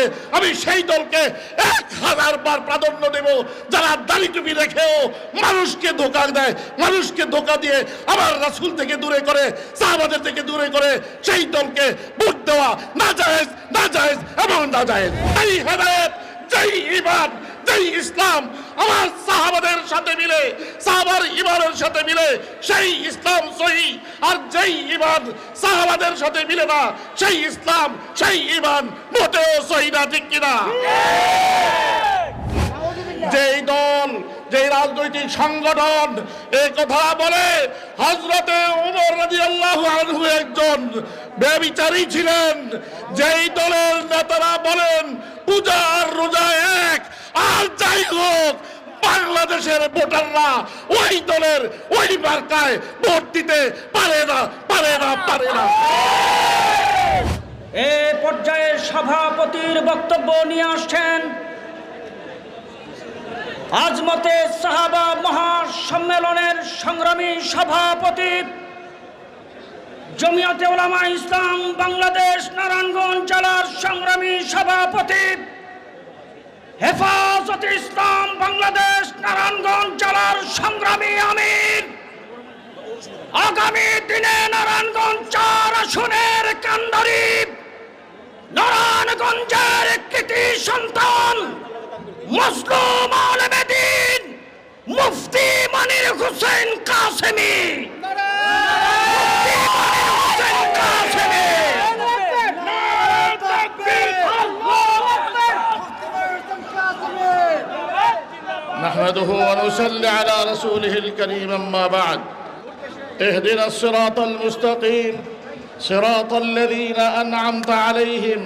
আছে আমি সেই দলকে এক হাজার বার প্রাধান্য দেব। যারা দাড়ি টুপি রেখেও মানুষকে ধোকা দেয়, মানুষকে ধোকা দিয়ে আবার রাসুল থেকে দূরে করে, সাহাবাদের থেকে দূরে করে সেই দলকে ভোট দেওয়া না জায়েজ না জায়েজ এবং না জায়েজ এই হেদায়ত, যেই ইমান যেই ইসলাম আমার সাহাবাদের সাথে মিলে, সাহাবার ইমানের সাথে মিলে, সেই ইসলাম সহি। আর যেই ইমান সাহাবাদের সাথে মিলে না, সেই ইসলাম, সেই ইমান মোটেও সহি না, ঠিক কিনা যেই দল, যেই রাজনৈতিক সংগঠন এই কথা বলে হজরতে উমর রাদিয়াল্লাহু আনহু একজন ব্যভিচারী ছিলেন। যেই দলের নেতারা বলেন, পূজা আর রোজা এক, আর যাই হোক বাংলাদেশের ভোটাররা ওই দলের ওই মার্কায় ভোট দিতে পারে না পারে না পারে না। এ পর্যায়ে সভাপতির বক্তব্য নিয়ে আসছেন আজমতে সাহাবা মহাসম্মেলনের সংগ্রামী সভাপতি জমিয়তে ওলামা ইসলাম, বাংলাদেশ, নারায়ণগঞ্জ জেলার সংগ্রামী সভাপতি ইসলাম বাংলাদেশ, নারায়ণগঞ্জ জেলার সংগ্রামী আমির। আগামী দিনে নারায়ণগঞ্জ চার আসনের কান্দারি নারায়ণগঞ্জের কৃতি সন্তান মজলুম আলমেদিন মুফতি মানির হোসেন কাসেমি মুফতি মানির হোসেন কাসেমি نحمده ونصلي على رسوله الكريم أما بعد اهدنا الصراط المستقيم صراط الذين أنعمت عليهم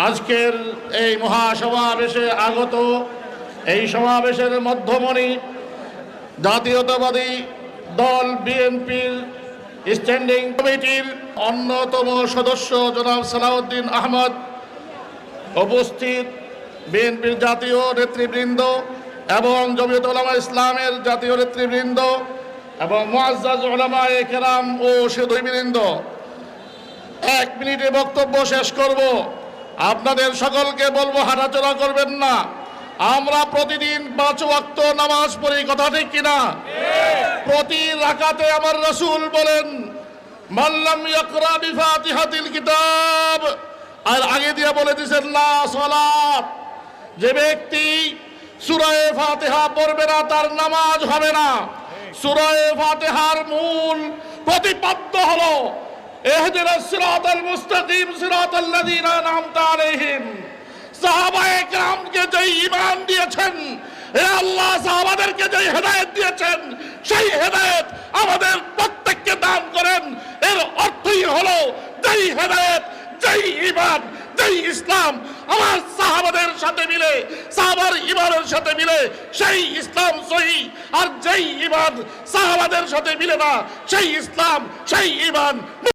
আজকের এই মহাসমাবেশে আগত এই সমাবেশের মধ্যমণি জাতীয়তাবাদী দল বিএনপির স্ট্যান্ডিং কমিটির অন্যতম সদস্য জনাব সালাউদ্দিন আহমদ উপস্থিত বিএনপির জাতীয় নেতৃবৃন্দ এবং জমিয়ত ওলামা ইসলামের জাতীয় নেতৃবৃন্দ এবং মুআজ্জাজ ওলামা কেরাম ও সুধীবৃন্দ এক মিনিটে বক্তব্য শেষ করব। আপনাদের সকলকে বলব, হাঁটাচলা করবেন না। আমরা প্রতিদিন পাঁচ ওয়াক্ত নামাজ পড়ি, কথা ঠিক কিনা? প্রতি রাকাতে আমার রসুল বলেন মাল্লাম ইয়াকরা কিতাব। আর আগে দিয়ে বলে দিয়েছেন, লা সালাত। যে ব্যক্তি সুরায়ে ফাতিহা পড়বে না তার নামাজ হবে না সুরায়ে ফাতিহার মূল প্রতিপাদ্য হলো اهدنا الصراط المستقيم صراط الذين انعمت عليهم সাহাবায়ে কেরামকে যে ঈমান দিয়েছেন হে আল্লাহ সাহাবাদেরকে যে হেদায়েত দিয়েছেন সেই হেদায়েত আমাদের প্রত্যেককে দান করেন এর অর্থই হলো যেই হেদায়েত যেই ঈমান যেই ইসলাম। আমার সাহাবাদের সাথে মিলে, সাহাবার ইমানের সাথে মিলে, সেই ইসলাম সহি। আর যেই ইমান সাহাবাদের সাথে মিলে না, সেই ইসলাম, সেই ইমান